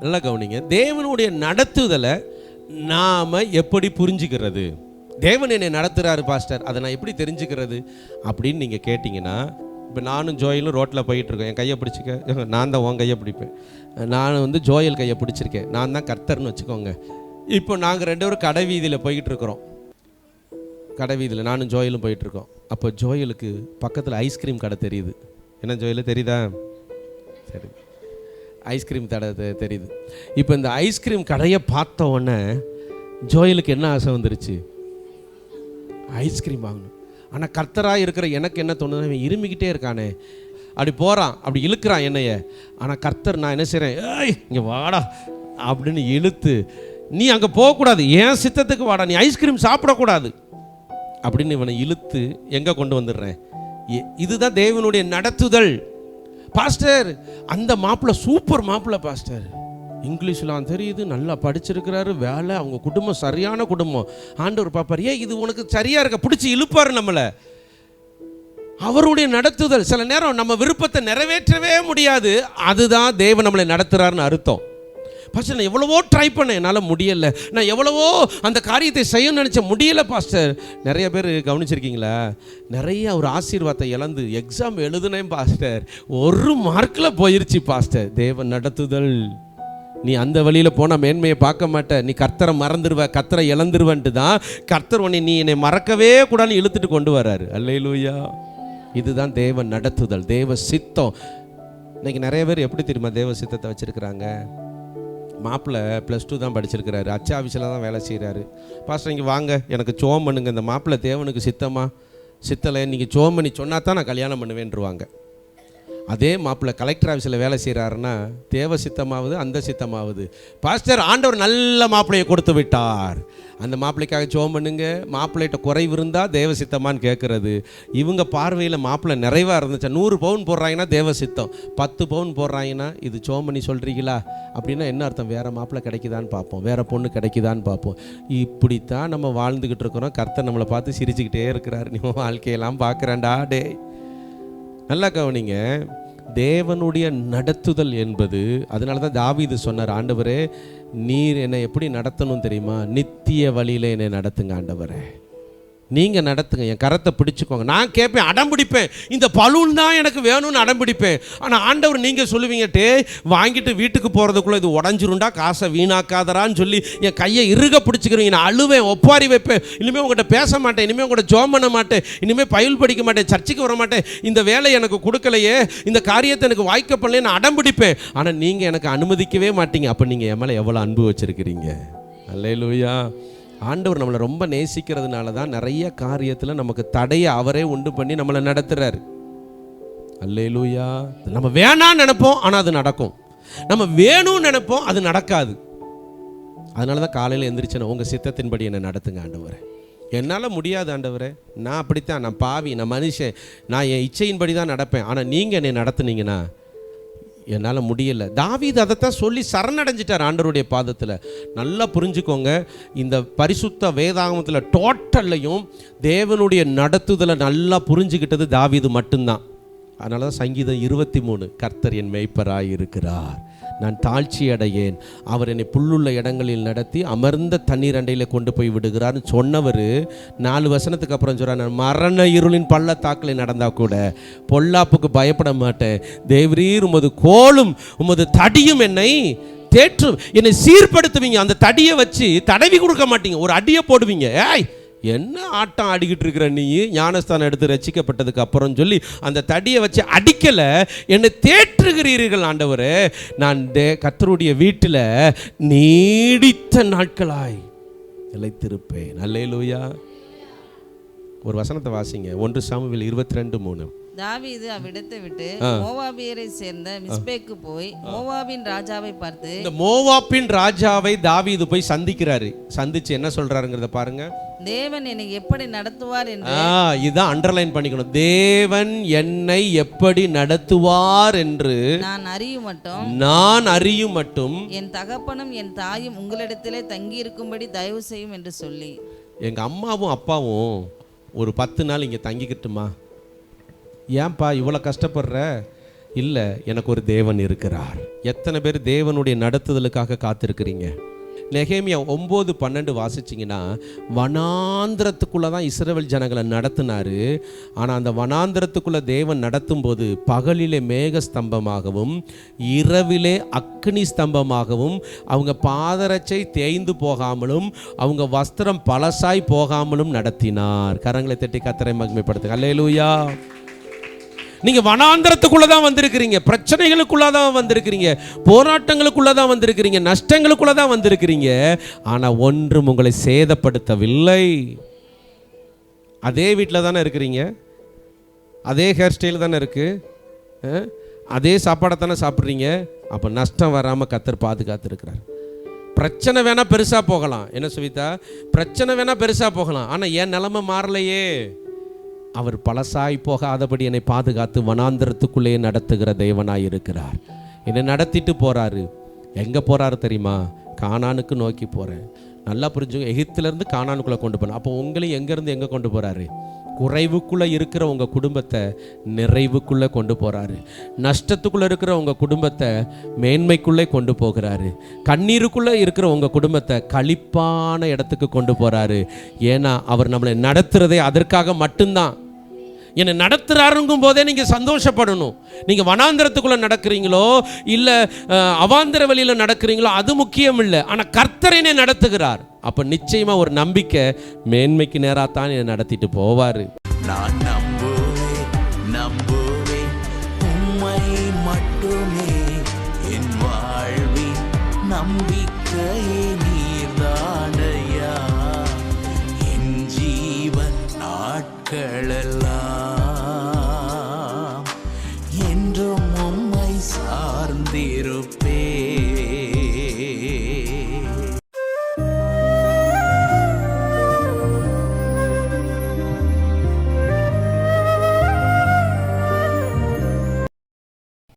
நல்லா கவனிங்க. தேவனுடைய நடத்துதலை நாம் எப்படி புரிஞ்சுக்கிறது? தேவன் என்னை நடத்துகிறாரு பாஸ்டர். அதை நான் எப்படி தெரிஞ்சுக்கிறது? அப்படின்னு நீங்கள் கேட்டிங்கன்னா இப்போ நானும் ஜோயலும் ரோட்டில் போயிட்டுருக்கோம். என் கையை பிடிச்சிக்க. நான் தான் உன் கையை பிடிப்பேன். நான் வந்து ஜோயல் கையை பிடிச்சிருக்கேன். நான் தான் கர்த்தர்னு வச்சுக்கோங்க. இப்போ நாங்கள் ரெண்டு பேரும் கடை வீதியில் போய்கிட்டு இருக்கிறோம் கடை வீதியில் நானும் ஜோயலும் போயிட்டுருக்கோம். அப்போ ஜோயலுக்கு பக்கத்தில் ஐஸ்கிரீம் கடை தெரியுது. என்ன ஜோயலு தெரியுதா? சரி. ஐஸ்கிரீம் தடை தெரியுது. இப்போ இந்த ஐஸ்கிரீம் கடையை பார்த்த உடனே ஜோயலுக்கு என்ன ஆசை வந்துருச்சு? ஐஸ்கிரீம் வாங்கணும். ஆனால் கர்த்தராக இருக்கிற எனக்கு என்ன தோணுது இவன் இருமிக்கிட்டே இருக்கானே. அப்படி போகிறான் அப்படி இழுக்கிறான் என்னைய. ஆனால் கர்த்தர் நான் என்ன செய்கிறேன் ஏய் இங்கே வாடா அப்படின்னு இழுத்து நீ அங்கே போகக்கூடாது. ஏன் சித்தத்துக்கு வாடா. நீ ஐஸ்கிரீம் சாப்பிடக்கூடாது. அப்படின்னு இவனை இழுத்து எங்கே கொண்டு வந்துடுறேன்? இதுதான் தேவனுடைய நடத்துதல். பாஸ்டர் அந்த மாப்பிள்ளை சூப்பர் மாப்பிள்ளை பாஸ்டர் இங்கிலீஷ்லாம் தெரியுது நல்லா படிச்சிருக்கிறாரு வேலை அவங்க குடும்பம் சரியான குடும்பம். ஆண்டவர் பாப்பார் ஏன் இது உனக்கு சரியா இருக்க? பிடிச்சி இழுப்பாரு நம்மளை. அவருடைய நடத்துதல் சில நேரம் நம்ம விருப்பத்தை நிறைவேற்றவே முடியாது. அதுதான் தேவன் நம்மளை நடத்துறாருன்னு அர்த்தம். பாஸ்டர் நான் எவ்வளவோ ட்ரை பண்ணேன் என்னால் முடியலை. நான் எவ்வளவோ அந்த காரியத்தை செய்யணும்னு நினச்ச முடியலை பாஸ்டர் நிறைய பேர் கவனிச்சிருக்கீங்களா? நிறைய ஒரு ஆசீர்வாதத்தை இழந்து எக்ஸாம் எழுதுனேன் பாஸ்டர் ஒரு மார்க்கில் போயிருச்சு பாஸ்டர் தேவன் நடத்துதல். நீ அந்த வழியில் போனால் மேன்மையை பார்க்க மாட்ட. நீ கர்த்தரை மறந்துடுவ கர்த்தரை இழந்துருவன்ட்டு தான் கர்த்தர் உன்னை நீ என்னை மறக்கவே கூடாதுன்னு இழுத்துட்டு கொண்டு வர்றாரு அல்லையிலூயா இதுதான் தேவ நடத்துதல் தேவ சித்தம். இன்னைக்கு நிறைய பேர் எப்படி தெரியுமா தேவ சித்தத்தை வச்சுருக்கிறாங்க? மாப்பிள்ளை ப்ளஸ் டூ தான் படிச்சிருக்கிறாரு. அச்சா ஆஃபீஸில் தான் வேலை செய்கிறாரு பாஸ்டர் இங்கே வாங்க. எனக்கு சோம் பண்ணுங்க இந்த மாப்பிள்ளை தேவனுக்கு சித்தமாக சித்தலை நீங்கள் சோம் பண்ணி சொன்னா தான் நான் கல்யாணம் பண்ணுவேன்ருவாங்க. அதே மாப்பிள்ளை கலெக்டர் ஆஃபீஸில் வேலை செய்கிறாருன்னா தேவ சித்தமாவது அந்த சித்தமாவது பாஸ்டர் ஆண்டவர் நல்ல மாப்பிள்ளையை கொடுத்து விட்டார். அந்த மாப்பிள்ளைக்காக ஜோம் பண்ணுங்க. மாப்பிள்ளைகிட்ட குறைவு இருந்தால் தேவ சித்தமான்னு கேட்குறது இவங்க பார்வையில் மாப்பிள்ளை நிறைவாக இருந்துச்சா? நூறு பவுன் போடுறாங்கன்னா தேவ சித்தம் பத்து பவுன் போடுறாங்கன்னா இது ஜோம் பண்ணி சொல்கிறீங்களா அப்படின்னா என்ன அர்த்தம்? வேறு மாப்பிள்ளை கிடைக்குதான்னு பார்ப்போம். வேறு பொண்ணு கிடைக்குதான்னு பார்ப்போம். இப்படித்தான் நம்ம வாழ்ந்துக்கிட்டு இருக்கிறோம். கர்த்தர் நம்மளை பார்த்து சிரிச்சுக்கிட்டே இருக்கிறார். நீ வாழ்க்கையெல்லாம் பார்க்குறேன்டா டே நல்லா கவனிங்க. தேவனுடைய நடத்துதல் என்பது அதனால தான் தாவீது சொன்னார் ஆண்டவரே நீர் என்னை எப்படி நடத்தணும் தெரியுமா? நித்திய வழியில் என்னை நடத்துங்க ஆண்டவரே. நீங்கள் நடத்துங்க என் கரத்தை பிடிச்சிக்கோங்க. நான் கேட்பேன் அடம் பிடிப்பேன். இந்த பலூன் தான் எனக்கு வேணும்னு அடம் பிடிப்பேன். ஆனால் ஆண்டவர் நீங்கள் சொல்லுவீங்க டே வாங்கிட்டு வீட்டுக்கு போகிறதுக்குள்ளே இது உடஞ்சிருண்டா காசை வீணாக்காதரான்னு சொல்லி என் கையை இறுக பிடிச்சிக்கிறீங்க. நான் அழுவேன் ஒப்பாரி வைப்பேன். இனிமேல் உங்கள்கிட்ட பேச மாட்டேன் இனிமேல் உங்கள்கிட்ட ஜோம் பண்ண மாட்டேன். இனிமேல் பயில் படிக்க மாட்டேன் சர்ச்சைக்கு வர மாட்டேன். இந்த வேலை எனக்கு கொடுக்கலையே இந்த காரியத்தை எனக்கு வாய்க்க பண்ணலையே நான் அடம் பிடிப்பேன். ஆனால் நீங்கள் எனக்கு அனுமதிக்கவே மாட்டீங்க. அப்போ நீங்கள் என் மேலே எவ்வளோ அன்பு வச்சுருக்கிறீங்க? அல்லேலூயா. ஆண்டவர் நம்மளை ரொம்ப நேசிக்கிறதுனால தான் நிறைய காரியத்தில் நமக்கு தடையை அவரே உண்டு பண்ணி நம்மளை நடத்துறாரு. அல்லேலூயா. நம்ம வேணாம்னு நினைப்போம் ஆனால் அது நடக்கும். நம்ம வேணும்னு நினைப்போம் அது நடக்காது. அதனால தான் காலையில் எந்திரிச்சேன் உங்கள் சித்தத்தின்படி என்னை நடத்துங்க ஆண்டவரே. என்னால் முடியாது ஆண்டவரே. நான் அப்படித்தான் நான் பாவி நான் மனுஷன் நான் என் இச்சையின்படி தான் நடப்பேன். ஆனால் நீங்கள் என்னை நடத்துனீங்கன்னா என்னால் முடியல. தாவீது அதைத்தான் சொல்லி சரணடைஞ்சிட்டார் ஆண்டருடைய பாதத்தில். நல்லா புரிஞ்சுக்கோங்க. இந்த பரிசுத்த வேதாகமத்தில் டோட்டல்லையும் தேவனுடைய நடத்துதலை நல்லா புரிஞ்சுக்கிட்டது தாவீது மட்டும்தான். அதனால தான் சங்கீதம் இருபத்தி மூணு கர்த்தர் என் மேய்ப்பராய் இருக்கிறார். நான் தாழ்ச்சி அடையேன். அவர் என்னை புல்லுள்ள இடங்களில் நடத்தி அமர்ந்த தண்ணீர் அண்டையில் கொண்டு போய் விடுகிறார்னு சொன்னவர் நாலு வசனத்துக்கு அப்புறம் சொல்கிறார் நான் மரண இருளின் பள்ளத்தாக்கில் நடந்தால் கூட பொல்லாப்புக்கு பயப்பட மாட்டேன். தேவரீர் உமது கோலும் உமது தடியும் என்னை தேற்றும். என்னை சீர்படுத்துவீங்க. அந்த தடியை வச்சு தடவி கொடுக்க மாட்டீங்க. ஒரு அடியை போடுவீங்க. ஏய் என்ன ஆட்டம் ஆடிக்கிட்டு இருக்கிற நீ? ஞானஸ்தானம் எடுத்து ரசிக்கப்பட்டதுக்கு அப்புறம் சொல்லி அந்த தடியை வச்சு அடிக்கலை. என்னை தேற்றுகிறீர்கள் ஆண்டவரே. நான் கத்தருடைய வீட்டில் நீடித்த நாட்களாய் நிலைத்திருப்பேன். அல்லேலூயா. ஒரு வசனத்தை வாசிங்க. ஒன்று சாமுவில் இருபத்தி ரெண்டு மூணு. தாவீது அவ்விடத்தை விட்டு மோவாபியரை சேர்ந்த மிஸ்பேக்கு போய் மோவாபின் ராஜாவை பார்த்து இந்த மோவாப்பின் ராஜாவை தாவீது போய் சந்திக்கிறாரு. சந்திச்சு என்ன சொல்றாருங்கிறத பாருங்க. தேவன் என்னை எப்படி நடத்துவார் என்று இதான் அண்டர்லைன் பண்ணிக்கணும். தேவன் என்னை எப்படி நடத்துவார் என்று நான் அறியும் மட்டும். நான் அறியும் மட்டும் என் தகப்பனும் என் தாயும் உங்களிடத்திலே தங்கியிருக்கும்படி தயவு செய்யும் என்று சொல்லி. எங்க அம்மாவும் அப்பாவும் ஒரு பத்து நாள் இங்கே தங்கிக்கிட்டுமா? ஏன்பா இவ்வளோ கஷ்டப்படுற? இல்லை எனக்கு ஒரு தேவன் இருக்கிறார். எத்தனை பேர் தேவனுடைய நடத்துதலுக்காக காத்திருக்கிறீங்க? நெகேமியா ஒம்பது பன்னெண்டு வாசிச்சிங்கன்னா வனாந்திரத்துக்குள்ளே தான் இஸ்ரவேல் ஜனங்களை நடத்தினார். ஆனால் அந்த வனாந்திரத்துக்குள்ளே தேவன் நடத்தும்போது பகலிலே மேக ஸ்தம்பமாகவும் இரவிலே அக்னி ஸ்தம்பமாகவும் அவங்க பாதரச்சை தேய்ந்து போகாமலும் அவங்க வஸ்திரம் பழசாய் போகாமலும் நடத்தினார். கரங்களை தட்டி கத்தரை மகிமைப்படுத்து அல்லேலூயா நீங்க வனாந்திரத்துக்குள்ளே தான் வந்திருக்கிறீங்க. பிரச்சனைகளுக்குள்ளே தான் வந்திருக்கிறீங்க. போராட்டங்களுக்குள்ளே தான் வந்திருக்கிறீங்க. நஷ்டங்களுக்குள்ளே தான் வந்திருக்கிறீங்க. ஆனா ஒன்றும் உங்களை சேதப்படுத்தவில்லை. அதே வீட்டில் தானே இருக்கிறீங்க. அதே ஹேர் ஸ்டைல் தானே இருக்கு. அதே சாப்பாடை தானே சாப்பிட்றீங்க. அப்போ நஷ்டம் வராமல் கத்தர் பாதுகாத்துருக்கிறார். பிரச்சனை வேணால் பெருசாக போகலாம். என்ன சுவிதா? பிரச்சனை வேணால் பெருசாக போகலாம். ஆனால் என் நிலமை மாறலையே. அவர் பழசாய் போகாதபடி என்னை பாதுகாத்து வனாந்திரத்துக்குள்ளே நடத்துகிற தேவனாய் இருக்கிறார். என்னை நடத்திட்டு போகிறாரு எங்கே போகிறாரு தெரியுமா? காணானுக்கு நோக்கி போகிறேன் நல்லா புரிஞ்சுங்க எகிப்திலேருந்து காணானுக்குள்ளே கொண்டு போனேன் அப்போ உங்களையும் எங்கேருந்து எங்கே கொண்டு போகிறாரு குறைவுக்குள்ளே இருக்கிற உங்கள் குடும்பத்தை நிறைவுக்குள்ளே கொண்டு போகிறாரு நஷ்டத்துக்குள்ளே இருக்கிற உங்கள் குடும்பத்தை மேன்மைக்குள்ளே கொண்டு போகிறாரு. கண்ணீருக்குள்ளே இருக்கிற உங்கள் குடும்பத்தை களிப்பான இடத்துக்கு கொண்டு போகிறாரு ஏன்னா அவர் நம்மளை நடத்துகிறதே அதற்காக மட்டும்தான். என்னை நடத்துகிறாருங்கும் போதே நீங்கள் சந்தோஷப்படணும். நீங்கள் வனாந்திரத்துக்குள்ளே நடக்கிறீங்களோ இல்லை அவாந்திர வழியில் நடக்கிறீங்களோ அது முக்கியம் இல்லை. ஆனால் கர்த்தர் நடத்துகிறார். அப்போ நிச்சயமாக ஒரு நம்பிக்கை மேன்மைக்கு நேராக தான் என்னை நடத்திட்டு போவார். நான் நம்புவேன் நம்புவேன். உண்மை மட்டுமே என் வாழ்வின் நம்பிக்கையே நீர்தானையா என் ஜீவன் மக்களெல்லாம்